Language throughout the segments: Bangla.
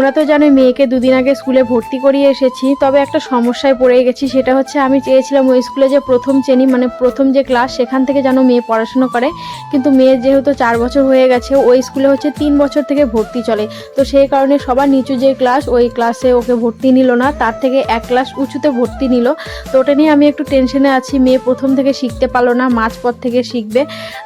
তোমরা তো জানো মেয়েকে দুদিন আগে স্কুলে ভর্তি করিয়ে এসেছি, তবে একটা সমস্যায় পড়ে গেছি, সেটা হচ্ছে আমি চেয়েছিলাম ওই স্কুলে যে প্রথম শ্রেণি মানে প্রথম যে ক্লাস, সেখান থেকে যেন মেয়ে পড়াশুনো করে। কিন্তু মেয়ের যেহেতু চার বছর হয়ে গেছে, ওই স্কুলে হচ্ছে তিন বছর থেকে ভর্তি চলে। তো সেই কারণে সবার নিচু যে ক্লাস, ওই ক্লাসে ওকে ভর্তি নিল না, তার থেকে এক ক্লাস উঁচুতে ভর্তি নিল। তো ওটা নিয়ে আমি একটু টেনশনে আছি, মেয়ে প্রথম থেকে শিখতে পারল না, মাঝপথ থেকে শিখবে।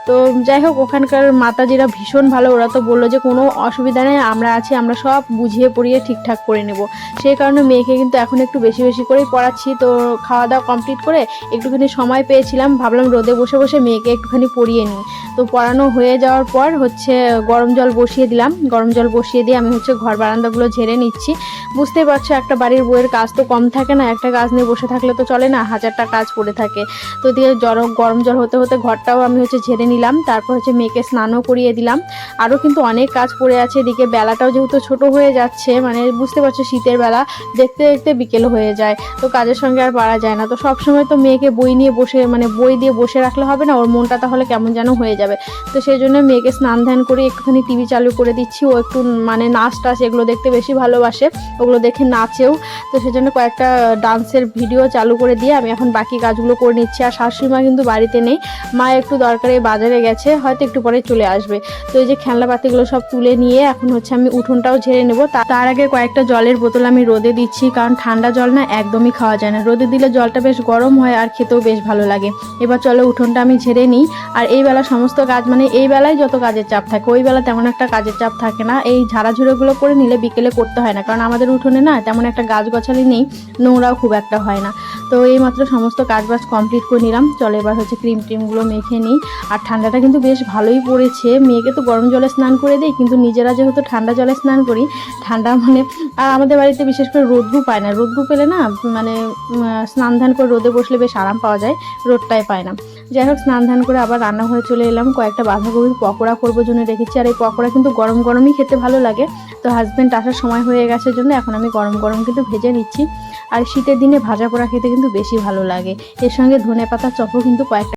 তো যাই হোক, ওখানকার মাতাজিরা ভীষণ ভালো, ওরা তো বলল যে কোনো অসুবিধা নেই, আমরা আছি, আমরা সব বুঝিয়ে পড়িয়ে ঠিকঠাক করে নেব। সেই কারণে মেয়েকে কিন্তু এখন একটু বেশি বেশি করেই পড়াচ্ছি। তো খাওয়া দাওয়া কমপ্লিট করে একটুখানি সময় পেয়েছিলাম। ভাবলাম রোদে বসে বসে মেয়েকে একটুখানি পড়িয়ে নিই। তো পড়ানো হয়ে যাওয়ার পর হচ্ছে গরম জল বসিয়ে দিলাম। গরম জল বসিয়ে দিয়ে আমি হচ্ছে ঘর বারান্দাগুলো ঝেড়ে নিচ্ছি। বুঝতেই পারছ, একটা বাড়ির বইয়ের কাজ তো কম থাকে না। একটা কাজ নিয়ে বসে থাকলে তো চলে না, হাজারটা কাজ পড়ে থাকে। তো দিয়ে জ্বর গরম জল হতে হতে ঘরটাও আমি হচ্ছে ঝেড়ে নিলাম। তারপর হচ্ছে মেয়েকে স্নানও করিয়ে দিলাম। আরও কিন্তু অনেক কাজ পড়ে আছে। এদিকে বেলাটাও যেহেতু ছোট হয়ে যাচ্ছে মানে বুঝতে পারছ শীতের বেলা দেখতে দেখতে বিকেল হয়ে যায়, তো কাজের সঙ্গে আর পারা যায় না। তো সব সময় তো মেয়েকে বই নিয়ে বসে মানে বই দিয়ে বসে রাখলে হবে না, ওর মনটা তাহলে কেমন যেন হয়ে যাবে। তো সেই জন্য মেয়েকে স্নান ধ্যান করে একটুখানি টিভি চালু করে দিচ্ছি। ও একটু মানে নাচ টাচ এগুলো দেখতে বেশি ভালোবাসে, ওগুলো দেখে নাচেও তো সেজন্য কয়েকটা ডান্সের ভিডিও চালু করে দিয়ে আমি এখন বাকি কাজগুলো করে নিচ্ছি। আর শাশুড়ি মা কিন্তু বাড়িতে নেই। মা একটু দরকারে বাজারে গেছে, হয়তো একটু পরে চলে আসবে। তো এই যে খেলনাপাতিগুলো সব তুলে নিয়ে এখন হচ্ছে আমি উঠোনটাও ঝেড়ে নেব। তার আগে কয়েকটা জলের বোতল আমি রোদে দিচ্ছি, কারণ ঠান্ডা জল না একদমই খাওয়া যায় না। রোদে দিলে জলটা বেশ গরম হয় আর খেতেও বেশ ভালো লাগে। এবার চলো উঠোনটা আমি ঝেড়ে নিই। আর এই বেলা সমস্ত কাজ মানে এই বেলায় যত কাজের চাপ থাকে, ওই বেলা তেমন একটা কাজের চাপ থাকে না। এই ঝাড়াঝুড়োগুলো করে নিলে বিকেলে করতে হয় না। কারণ আমাদের উঠোনে না তেমন একটা গাছ গছালি নেই, নোংরাও খুব একটা হয় না। তো এই মাত্র সমস্ত কাজ বাজ কমপ্লিট করে নিলাম। চলে এবার হচ্ছে ক্রিম টিমগুলো মেখে নিই। আর ঠান্ডাটা কিন্তু বেশ ভালোই পড়েছে। মেয়েকে তো গরম জলে স্নান করে দিই, কিন্তু নিজেরা যেহেতু ঠান্ডা জলে স্নান করি, ঠান্ডা মানে আর আমাদের বাড়িতে বিশেষ করে রোদ্রু পায় না। রোদ্রু পেলে না মানে স্নান ধান করে রোদে বসলে বেশ আরাম পাওয়া যায়, রোদটাই পায় না। যাই হোক, স্নান ধান করে আবার রান্নাঘরে চলে এলাম। কয়েকটা বাঁধাকপির পকোড়া করব জন্য রেখেছি। আর এই পকোড়া কিন্তু গরম গরমই খেতে ভালো লাগে। তো হাজব্যান্ড আসার সময় হয়ে গেছে জন্য এখন আমি গরম গরম কিন্তু ভেজে নিচ্ছি। আর শীতের দিনে ভাজা পোড়া খেতে কিন্তু বেশি ভালো লাগে। এর সঙ্গে ধনে পাতা চপও কিন্তু কয়েকটা